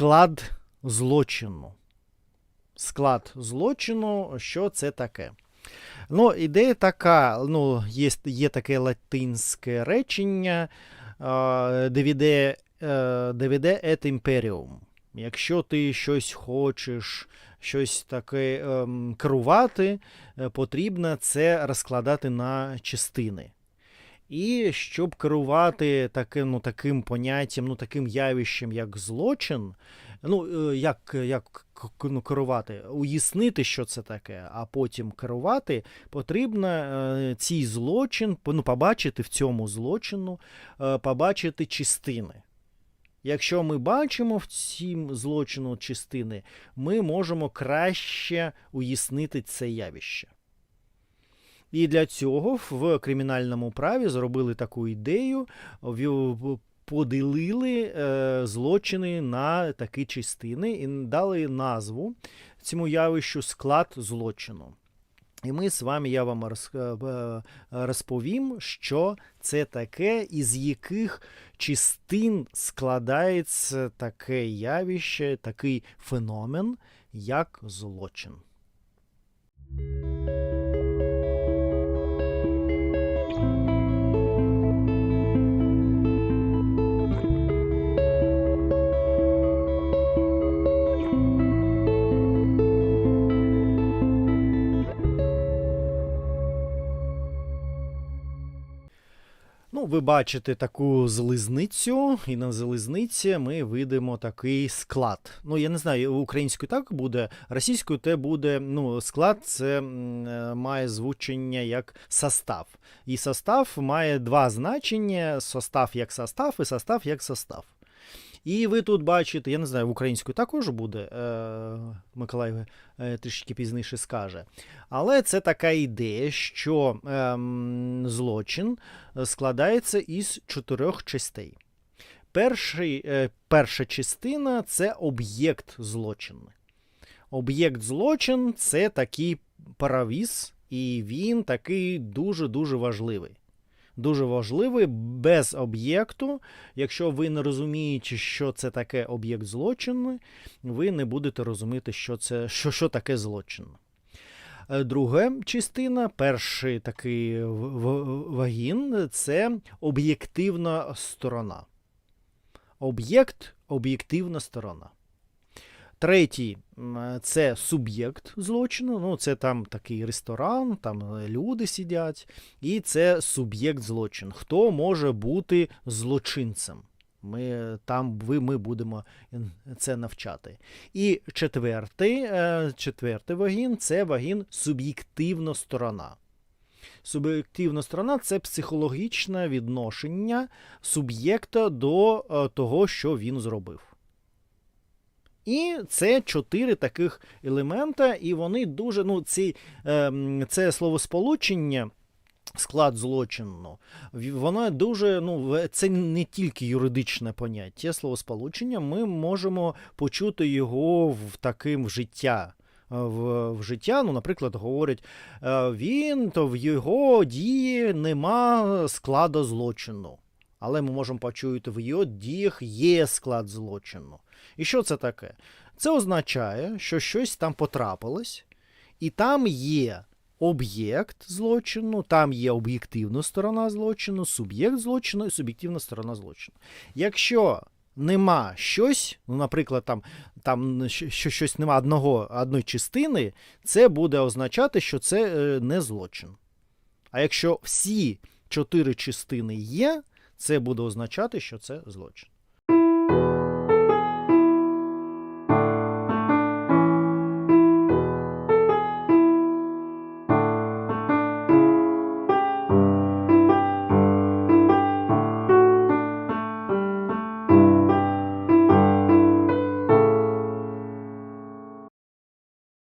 склад злочину. Склад злочину, що це таке? Ну, ідея така: ну, є, є таке латинське речення divide, divide et imperium. Якщо ти щось хочеш, щось таке ем, керувати, е, потрібно це розкладати на частини. І щоб керувати таким ну, таким поняттям, ну, таким явищем, як злочин, ну, е, як як ну, керувати, уяснити, що це таке, а потім керувати, потрібно е, цей злочин ну, побачити в цьому злочину, е, побачити частини. Якщо ми бачимо в цім злочину частини, ми можемо краще уяснити це явище. І для цього в кримінальному праві зробили таку ідею, поділили е, злочини на такі частини і дали назву цьому явищу склад злочину. І ми з вами, я вам е, розповім, що це таке, із яких частин складається таке явище, такий феномен, як злочин. Ви бачите таку залізницю, і на залізниці ми видимо такий склад. Ну, я не знаю, українською так буде, російською те буде. Ну, склад це е, має звучення як состав. І состав має два значення: состав як состав, і состав як состав. І ви тут бачите, я не знаю, в українською також буде, е, Миколай е, трішки пізніше скаже. Але це така ідея, що ем, злочин складається із чотирьох частей. Перший, е, Перша частина це об'єкт злочину. Об'єкт злочин це такий паравіз, і він такий дуже-дуже важливий дуже важливий без об'єкту. Якщо ви не розумієте, що це таке об'єкт злочину, ви не будете розуміти, що це, що, що таке злочин. Е, друга частина, перший такий вагін це об'єктивна сторона. Об'єкт об'єктивна сторона. Третій це суб'єкт злочину. Ну, це там такий ресторан, там люди сидять, і це суб'єкт злочину. Хто може бути злочинцем? Ми там ви, ми будемо це навчати. І четвертий е, четвертий вагін це вагін суб'єктивна сторона. Суб'єктивна сторона це психологічне відношення суб'єкта до е, того, що він зробив. І це чотири таких елемента, і вони дуже, ну, ці, е, це словосполучення. Склад злочину, воно дуже, ну, це не тільки юридичне поняття словосполучення, ми можемо почути його в таким в життя. В в життя, ну, наприклад, говорять, «Е, він, то в його дії нема складу злочину. Але ми можемо почути, в його діях є склад злочину. І що це таке? Це означає, що щось там потрапилось, і там є об'єкт злочину, там є об'єктивна сторона злочину, суб'єкт злочину і суб'єктивна сторона злочину. Якщо нема щось, ну, наприклад, там там що щось нема одного, одної частини, це буде означати, що це е, не злочин. А якщо всі чотири частини є, це буде означати, що це злочин.